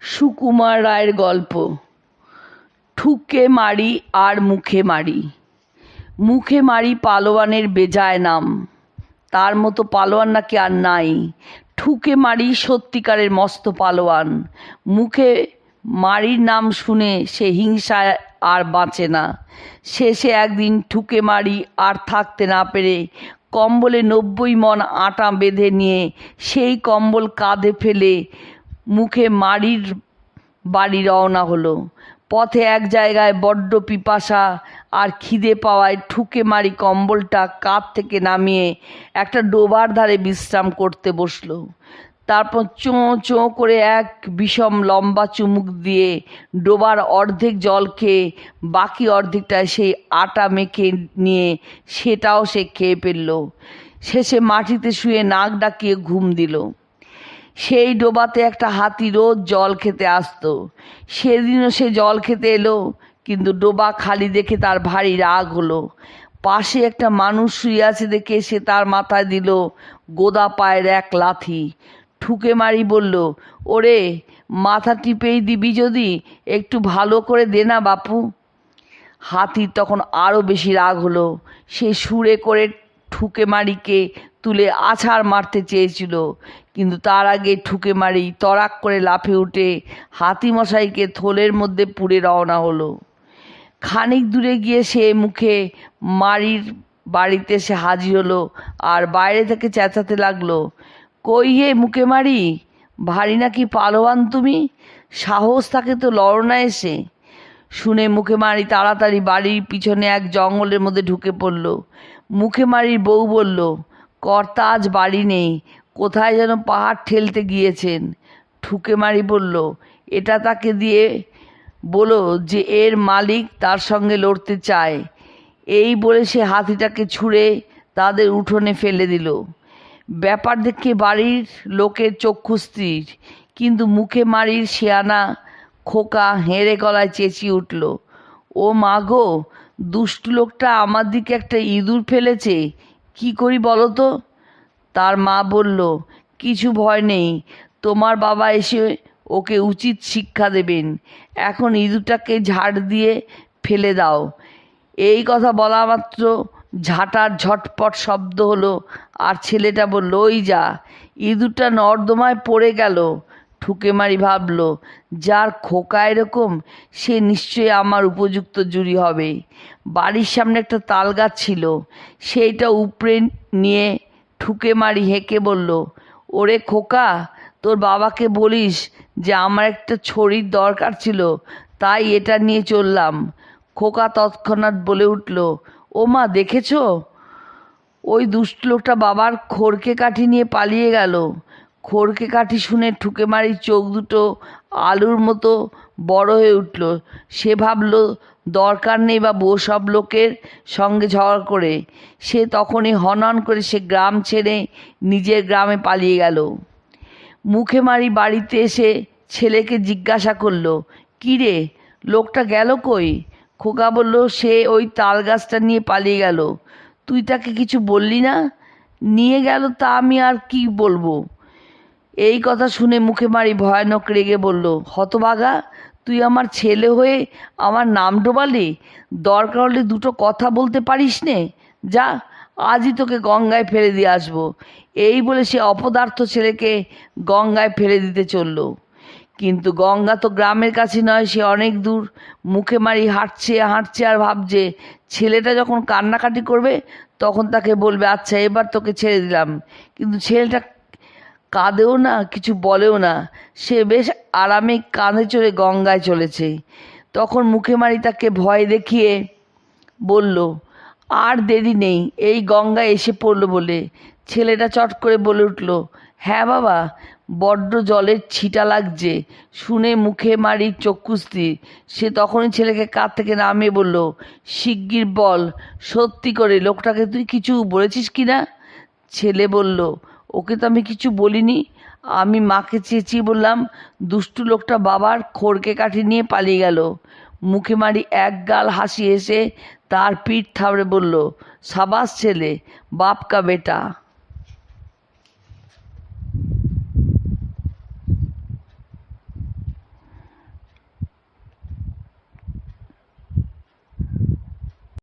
সুকুমার রায়ের গল্প। ঠুকে মারি আর মুখে মারি। মুখে মারি পালোয়ানের বেজায় নাম। তার মতো পালোয়ান নাকি আর নাই। ঠুকে মারি সত্যিকারের মস্ত পালোয়ান। মুখে মারির নাম শুনে সে হিংসায় আর বাঁচে না। শেষে একদিন ঠুকে মারি আর থাকতে না পেরে কম্বলে নব্বই মন আটা বেঁধে নিয়ে সেই কম্বল কাঁধে ফেলে মুখে মারির বাড়ি রওনা হলো। পথে এক জায়গায় বড্ড পিপাসা আর খিদে পাওয়ায় ঠুকে মারি কম্বলটা কাপ থেকে নামিয়ে একটা ডোবার ধারে বিশ্রাম করতে বসল। তারপর চোঁ চোঁ করে এক বিষম লম্বা চুমুক দিয়ে ডোবার অর্ধেক জল খেয়ে বাকি অর্ধেকটায় সেই আটা মেখে নিয়ে সেটাও সে খেয়ে ফেলল। শেষে মাটিতে শুয়ে নাক ডাকিয়ে ঘুম দিল। সেই ডোবাতে একটা হাতি রোজ জল খেতে আসতো। সেদিনও সে জল খেতে এলো, কিন্তু ডোবা খালি দেখে তার ভারী রাগ হলো। পাশে একটা মানুষ শুয়ে আছে দেখে সে তার মাথায় দিল গোদা পায়ের এক লাথি। ঠুকে মারি বলল, ওরে, মাথা টিপেই দিবি যদি, একটু ভালো করে দে না বাপু। হাতির তখন আরও বেশি রাগ হলো। সে সুরে করে ঠুকে মারিকে তুলে আছাড় মারতে চেয়েছিল। কিন্তু তার আগে ঠুকে মারি, তরাক করে লাফে উঠে হাতিমশাইকে থলের মধ্যে পুড়ে রওনা হলো। খানিক দূরে গিয়ে সে মুখে মারির বাড়িতে সে হাজির হলো আর বাইরে থেকে চেঁচাতে লাগল। কই হে মুখে মারি? ভারী নাকি পালোয়ান তুমি? সাহস থাকে তো লড় না এসে। শুনে মুখে মারি তাড়াতাড়ি বাড়ির পিছনে এক জঙ্গলের মধ্যে ঢুকে পড়ল। মুখে মারির বউ বলল, কর্তা আজ বাড়ি নেই কোথায় যেন পাহাড় ঠেলতে গিয়েছেন। ঠুকে মারি বলল, এটা তাকে দিয়ে বলো যে এর মালিক তার সঙ্গে লড়তে চায়। এই বলে সে হাতিটাকে ছুঁড়ে তাদের উঠোনে ফেলে দিল। ব্যাপার দেখে বাড়ির লোকের চক্ষু স্থির, কিন্তু মুখে মারির শেয়ানা খোকা হেঁড়ে গলায় চেঁচিয়ে উঠল, ও মা গো, দুষ্টু লোকটা আমার দিকে একটা ইঁদুর ফেলেছে, কি করি বলো তো? তার মা বলল, কিছু ভয় নেই, তোমার বাবা এসে ওকে উচিত শিক্ষা দেবেন। এখন ইঁদুরটাকে ঝাড় দিয়ে ফেলে দাও। এই কথা বলা মাত্র ঝাঁটার ঝটপট শব্দ হলো, আর ছেলেটা বলল, ওই যা, ইঁদুরটা নর্দমায় পড়ে গেল। ঠুকে মারি ভাবলো, যার খোকা এরকম, সে নিশ্চয়ই আমার উপযুক্ত জুড়ি হবে। বাড়ির সামনে একটা তাল গাছ ছিল, সেইটা উপড়ে নিয়ে ঠুকে মারি, হেঁকে বলল, ওরে খোকা, তোর বাবাকে বলিস যে আমার একটা ছড়ির দরকার ছিল, তাই এটা নিয়ে চললাম। খোকা তৎক্ষণাৎ বলে উঠল, ও মা, দেখেছ? ওই দুষ্ট লোকটা বাবার খড়কে কাঠি নিয়ে পালিয়ে গেল। খড়কে কাঠি শুনে ঠুকে মারি চোখ দুটো আলুর মতো বড় হয়ে উঠল। সে ভাবল দরকার নেই বা বউ সব লোকের সঙ্গে ঝগড়া করে। সে তখনই হনন করে সে গ্রাম ছেড়ে নিজের গ্রামে পালিয়ে গেল। মুখে মারি বাড়িতে এসে ছেলেকে জিজ্ঞাসা করল, কী রে, লোকটা গেল কই? খোকা বলল, সে ওই তাল গাছটা নিয়ে পালিয়ে গেল। তুই তাকে কিছু বললি না? নিয়ে গেল তা আমি আর কি বলব? এই কথা শুনে মুখে মারি ভয়ানক রেগে বলল হতবাগা তুই আমার ছেলে হয়ে আমার নাম ডোবালি? দরকার হলে দুটো কথা বলতে পারিস নে। যা, আজই তোকে গঙ্গায় ফেলে দিয়ে আসব। এই বলে সে অপদার্থ ছেলেকে গঙ্গায় ফেলে দিতে চলল। কিন্তু গঙ্গা তো গ্রামের কাছে নয়, সে অনেক দূর। মুখে মারি হাঁটছে হাঁটছে আর ভাবছে, ছেলেটা যখন কান্নাকাটি করবে, তখন তাকে বলবে আচ্ছা এবার তোকে ছেড়ে দিলাম। কিন্তু ছেলেটা কাঁদেও না, কিছু বলেও না। সে বেশ আরামে কাঁধে চড়ে গঙ্গায় চলেছে। তখন মুখে মারি তাকে ভয় দেখিয়ে বলল, আর দেরি নেই, এই গঙ্গা এসে পড়ল বলে। ছেলেটা চট করে বলে উঠল হ্যাঁ বাবা, বড্ড জলের ছিটা লাগছে। শুনে মুখে মারি চক্ষুস্থির সে তখনই ছেলেকে কাঁধ থেকে নামিয়ে বলল, শিগগির বল, সত্যি করে, লোকটাকে তুই কিছু বলেছিস কি না? ছেলে বলল ওকে তো আমি কিছু বলিনি। আমি মাকে চেঁচিয়ে বললাম, দুষ্টু লোকটা বাবার খড়কে কাঠি নিয়ে পালিয়ে গেল। মুখে মারি এক গাল হাসি এসে তার পিঠ থাবড়ে বলল, সাবাস ছেলে, বাপকা বেটা।